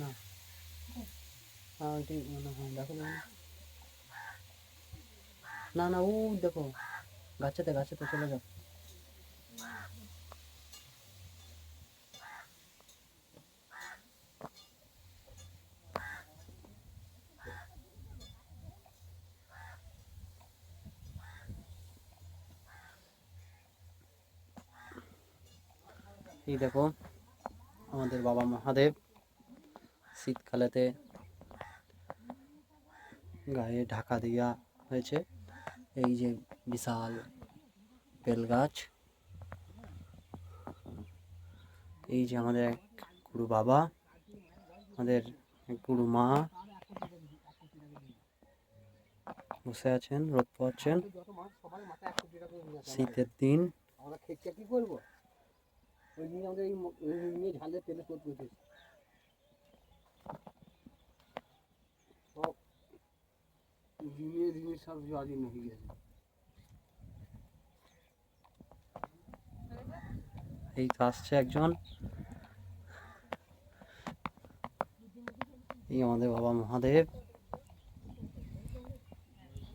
না হ্যাঁ ওইটাই মনে হয় দেখো। না না ও দেখো, গাছেতে গাছেতে চলে যাও। এই দেখো, আমাদের বাবা মহাদেব শীতকালেতে গায়ে ঢাকা দেওয়া হয়েছে। এই যে বিশাল বেল গাছ এই যে আমাদের এক গুরু বাবা, আমাদের গুরু মা বসে আছেন, রোদ পোয়াচ্ছেন শীতের দিন। আমরা কি করব? ওই নিয়ে আমাদের এই ম- ওই নিয়ে ঝালে তেলে তোর করতেছি সব দিনে দিনে সব জলই হয়ে গেছে। এই আসছে একজন। এই আমাদের বাবা মহাদেব।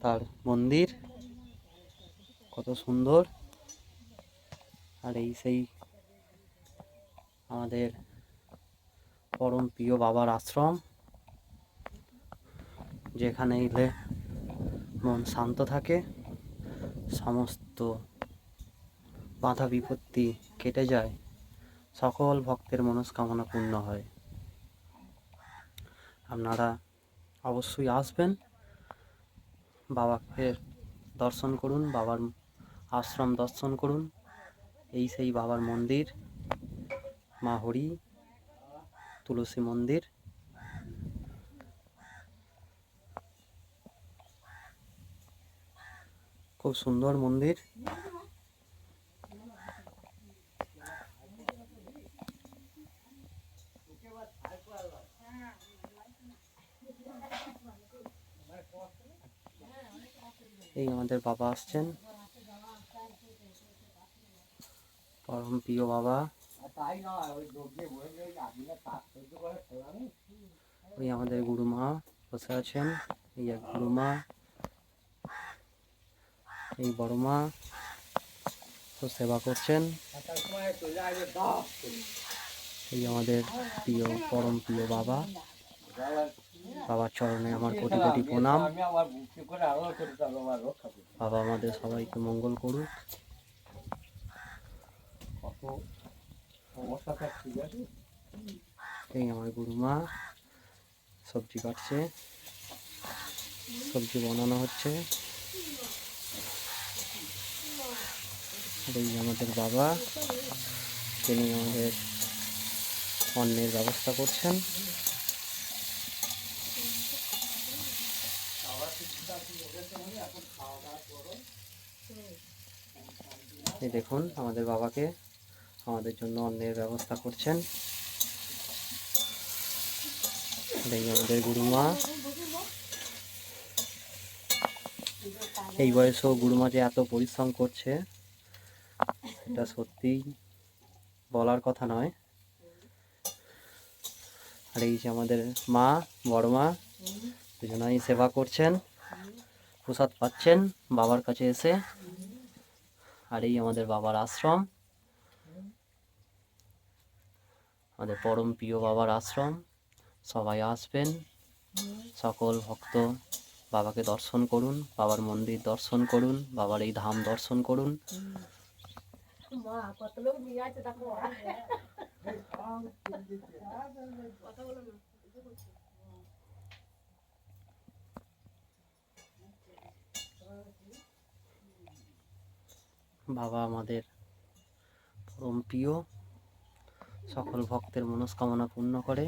তার মন্দির। কত সুন্দর। আর এই সেই আমাদের পরম প্রিয় বাবার আশ্রম। যেখানে এলে মন শান্ত থাকে। সমস্ত বাধা বিপত্তি কেটে যায়। সকল ভক্তের মনস্কামনা পূর্ণ হয়। আপনারা অবশ্যই আসবেন। বাবাকে দর্শন করুন, বাবার আশ্রম দর্শন করুন। এই সেই বাবার মন্দির, মা হরি, তুলসী মন্দির। খুব সুন্দর মন্দির। এই আমাদের বাবা আসছেন। পরম প্রিয় বাবা। ওই আমাদের গুরুমা বসে আছেন। এই এক গুরুমা। এই বড় মা তো সেবা করছেন। এই আমাদের প্রিয়, পরম প্রিয় বাবা। বাবার চরণে আমার কোটি কোটি প্রণাম। বাবা আমাদের সবাইকে মঙ্গল করুক। এই আমার গুরুমা সবজি কাটছে, সবজি বানানো হচ্ছে। এই আমাদের বাবা তিনি আমাদের অন্নের ব্যবস্থা করছেন। এই দেখুন, আমাদের বাবাকে আমাদের জন্য অন্নের ব্যবস্থা করছেন। এই আমাদের গুরুমা। এই বয়সেও গুরুমা যে এত পরিশ্রম করছে। এটা সত্যিই বলার কথা নয়। আর এই যে আমাদের মা, বড় মা, দুজনাই সেবা করছেন, প্রসাদ পাচ্ছেন, বাবার কাছে এসে। আর এই আমাদের বাবার আশ্রম। আমাদের পরম প্রিয় বাবার আশ্রম। সবাই আসবেন। সকল ভক্ত বাবাকে দর্শন করুন, বাবার মন্দির দর্শন করুন, বাবার এই ধাম দর্শন করুন। বাবা আমাদের পরম প্রিয় সকল ভক্তের মনস্কামনা পূর্ণ করে।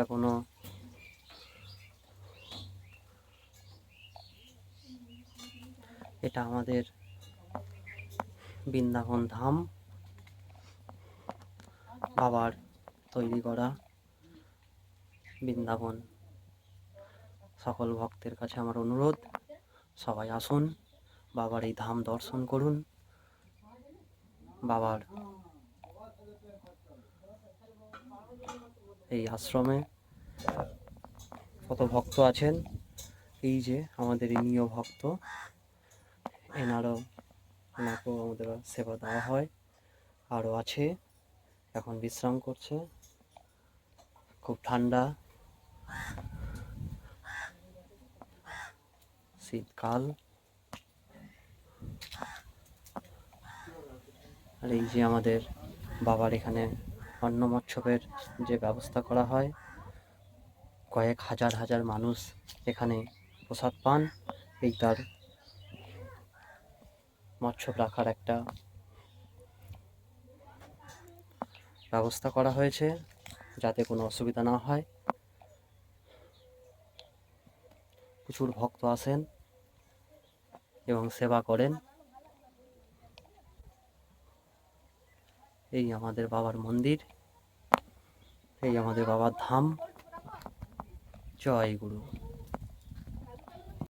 এটা কোনো এটা আমাদের বৃন্দাবন ধাম বাবার তৈরি করা বৃন্দাবন। সকল ভক্তের কাছে আমার অনুরোধ, সবাই আসুন, বাবার এই ধাম দর্শন করুন, বাবার এই আশ্রমে। কত ভক্ত আছেন? এই যে আমাদের ইনিয় ভক্ত। এনারও এনাকেও আমাদের সেবা দেওয়া হয়। আরও আছে। এখন বিশ্রাম করছে। খুব ঠান্ডা। শীতকাল। আর এই যে আমাদের বাবার এখানে অন্ন মৎসবের যে ব্যবস্থা করা হয়, কয়েক হাজার হাজার মানুষ এখানে প্রসাদ পান। এই তার মৎসব রাখার একটা ব্যবস্থা করা হয়েছে, যাতে কোনো অসুবিধা না হয়। প্রচুর ভক্ত আসেন এবং সেবা করেন। এই আমাদের বাবার মন্দির এই আমাদের বাবার ধাম। জয় গুরু।